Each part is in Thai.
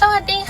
สวัสดี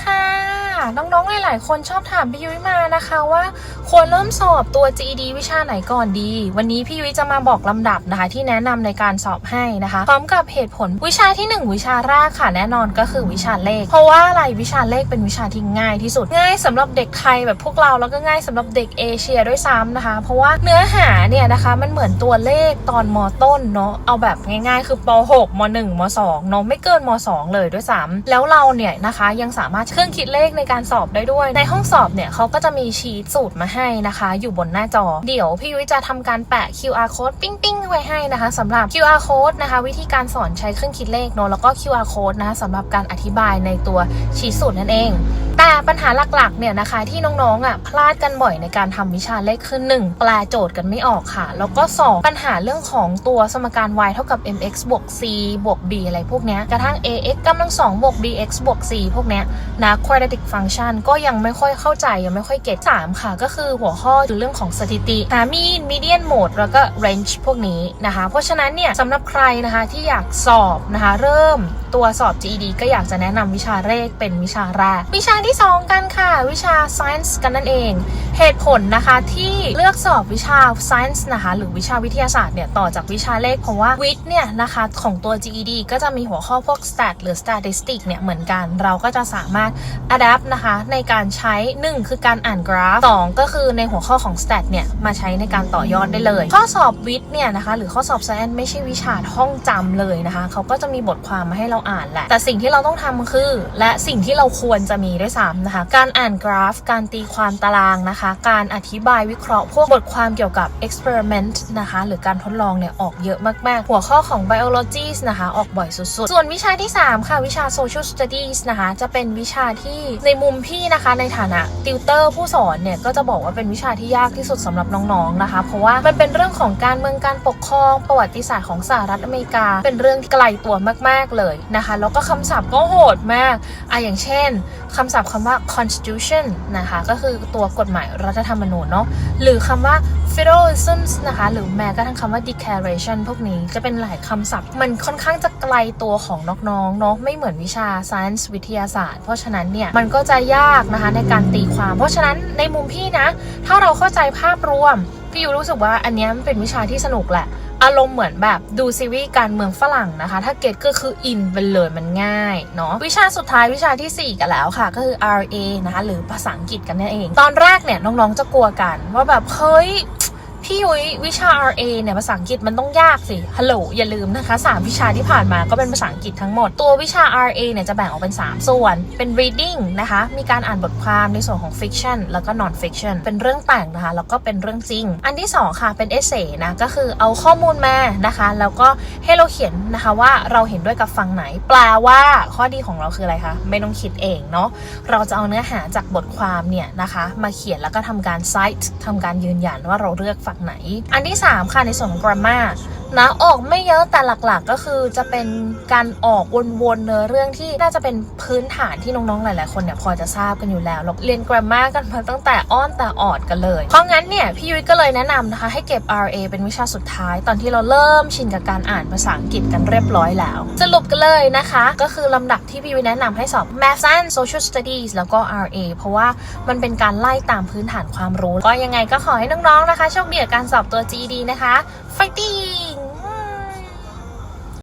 ค่ะ น้องๆ หลาย ๆ คนชอบถามพี่ยุ้ยมานะคะว่าควรเริ่มสอบตัว GED วิชาไหนก่อนดี วันนี้พี่ยุ้ยจะมาบอกลำดับนะคะ ที่แนะนำในการสอบให้นะคะ พร้อมกับเหตุผลวิชาที่ 1 วิชาแรกค่ะแน่นอนก็คือวิชาเลข เพราะว่าอะไรวิชาเลขเป็นวิชาที่ง่ายที่สุดง่ายสำหรับเด็กไทยแบบพวกเราแล้วก็ง่ายสำหรับเด็กเอเชียด้วยซ้ำนะคะ เพราะว่าเนื้อหาเนี่ยนะคะมันเหมือนตัวเลขตอนมต้นเนาะเอาแบบง่ายๆ คือป .6 ม .1 ม .2 เนาะไม่เกินม .2 เลยด้วยซ้ำแล้วเราเนี่ยนะคะยังสามารถเครื่องคิดเลขในการสอบได้ด้วย ในห้องสอบเนี่ยเขาก็จะมีชีตสูตรมาให้นะคะ อยู่บนหน้าจอ เดี๋ยวพี่ยุ้ยจะทำการแปะ QR code ปิ้งปิ้งๆไว้ให้นะคะสำหรับ QR code นะคะ วิธีการสอนใช้เครื่องคิดเลขเนาะแล้วก็ QR code นะคะสำหรับการอธิบายในตัวชีตสูตรนั่นเอง แต่ปัญหาหลักๆเนี่ยนะคะที่น้องๆอะพลาดกันบ่อยในการทำวิชาเลขคือ1แปลโจทย์กันไม่ออกค่ะ แล้วก็ 2 ปัญหาเรื่องของตัวสมการ y เท่ากับ mx บวก c บวก b อะไรพวกเนี้ยกระทั่ง ax กำลังสองบวก bx บวก c พวกเนี้ยนะ quadratic function ก็ยังไม่ค่อยเข้าใจยังไม่ค่อยเก็ต3ค่ะ ก็คือหัวข้อคือเรื่องของสถิติหา mean median mode แล้วก็ range พวกนี้นะคะ เพราะฉะนั้นเนี่ยสำหรับใครนะคะที่อยากสอบนะคะเริ่มตัวสอบ GED ก็อยากจะแนะนำวิชาเลขเป็นวิชาแรก วิชาที่ 2 กันค่ะ วิชา science กันนั่นเอง เหตุผลนะคะที่เลือกสอบวิชา science นะคะหรือวิชาวิทยาศาสตร์เนี่ยต่อจากวิชาเลขเพราะว่าวิทย์เนี่ยนะคะของตัว GED ก็จะมีหัวข้อพวก stat หรือ statistic เนี่ยเหมือนกัน เราก็จะสามารถ adapt นะคะ ในการใช้ 1 คือการอ่านกราฟ 2 ก็คือในหัวข้อของ stat เนี่ย มาใช้ในการต่อยอดได้เลย ข้อสอบวิทย์เนี่ยนะคะ หรือข้อสอบ science ไม่ใช่วิชาท่องจำเลยนะคะ เขาก็จะมีบทความมาให้เราอ่านแหละ แต่สิ่งที่เราต้องทำคือ และสิ่งที่เราควรจะมีด้วยซ้ำนะคะ การอ่านกราฟ การตีความตารางนะคะ การอธิบายวิเคราะห์พวกบทความเกี่ยวกับ experiment นะคะ หรือการทดลองเนี่ยออกเยอะมาก ๆ หัวข้อของ biology นะคะ ออกบ่อยสุด ๆ ส่วนวิชาที่ 3 ค่ะ วิชา social studies นะคะ จะเป็นวิชาที่ในมุมพี่นะคะในฐานะติวเตอร์ผู้สอนเนี่ยก็จะบอกว่าเป็นวิชาที่ยากที่สุดสำหรับน้องๆนะคะ เพราะว่ามันเป็นเรื่องของการเมืองการปกครองประวัติศาสตร์ของสหรัฐอเมริกา เป็นเรื่องไกลตัวมากๆเลยนะคะ แล้วก็คำศัพท์ก็โหดมากอะอย่างเช่นคำศัพท์คำว่า constitution นะคะก็คือตัวกฎหมายรัฐธรรมนูญเนาะหรือคำว่า federalism นะคะหรือแม้กระทั่งคำว่า declaration พวกนี้จะเป็นหลายคำศัพท์ มันค่อนข้างจะไกลตัวของน้องๆเนาะไม่เหมือนวิชา science วิทยาศาสตร์ เพราะฉะนั้นเนี่ยมันก็จะยากนะคะในการตีความ เพราะฉะนั้นในมุมพี่นะ ถ้าเราเข้าใจภาพรวม พี่ยูรู้สึกว่าอันนี้มันเป็นวิชาที่สนุกแหละ อารมณ์เหมือนแบบดูซีรีส์การเมืองฝรั่งนะคะ ถ้าเก็ตก็คืออินไปเลยมันง่ายเนาะวิชาสุดท้ายวิชาทีสี่ 4 กันแล้วค่ะ ก็คือ RA นะคะหรือภาษาอังกฤษกันนั่นเอง ตอนแรกเนี่ยน้องๆจะกลัวกันว่าแบบเฮ้ย พี่ยุ้ยวิชา RA เนี่ยภาษาอังกฤษมันต้องยากสิ ฮัลโหลอย่าลืมนะคะ3วิชาที่ผ่านมาก็เป็นภาษาอังกฤษทั้งหมด ตัววิชา RA เนี่ยจะแบ่งออกเป็น 3 ส่วน เป็น reading นะคะ มีการอ่านบทความในส่วนของ fiction แล้วก็ non fiction เป็นเรื่องแต่งนะคะ แล้วก็เป็นเรื่องจริง อันที่ 2 ค่ะ เป็น essay นะ ก็คือเอาข้อมูลมานะคะ แล้วก็ให้เราเขียนนะคะว่าเราเห็นด้วยกับฝั่งไหน แปลว่าข้อดีของเราคืออะไรคะ ไม่ต้องคิดเองเนาะ เราจะเอาเนื้อหาจากบทความเนี่ยนะคะ มาเขียนแล้วก็ทำการ cite ทำการยืนยันว่าเราเลือกฝั่งไหน อันที่ 3 ค่ะในส่วนของ grammar นะออกไม่เยอะแต่หลักๆก็คือจะเป็นการออกวนๆเนื้อเรื่องที่น่าจะเป็นพื้นฐานที่น้องๆหลายๆคนเนี่ยพอจะทราบกันอยู่แล้วเราเรียน grammar กันมาตั้งแต่อ้อนแต่ออดกันเลย เพราะงั้นเนี่ยพี่ยุ้ยก็เลยแนะนำนะคะ ให้เก็บ RA เป็นวิชาสุดท้าย ตอนที่เราเริ่มชินกับการอ่านภาษาอังกฤษกันเรียบร้อยแล้ว สรุปกันเลยนะคะ ก็คือลำดับที่พี่ยุ้ยแนะนำให้สอบ Math and Social Studies แล้วก็ RA เพราะว่ามันเป็นการไล่ตามพื้นฐานความรู้ ก็ยังไงก็ขอให้น้องๆนะคะโชคดีกับการสอบตัว GED นะคะ fighting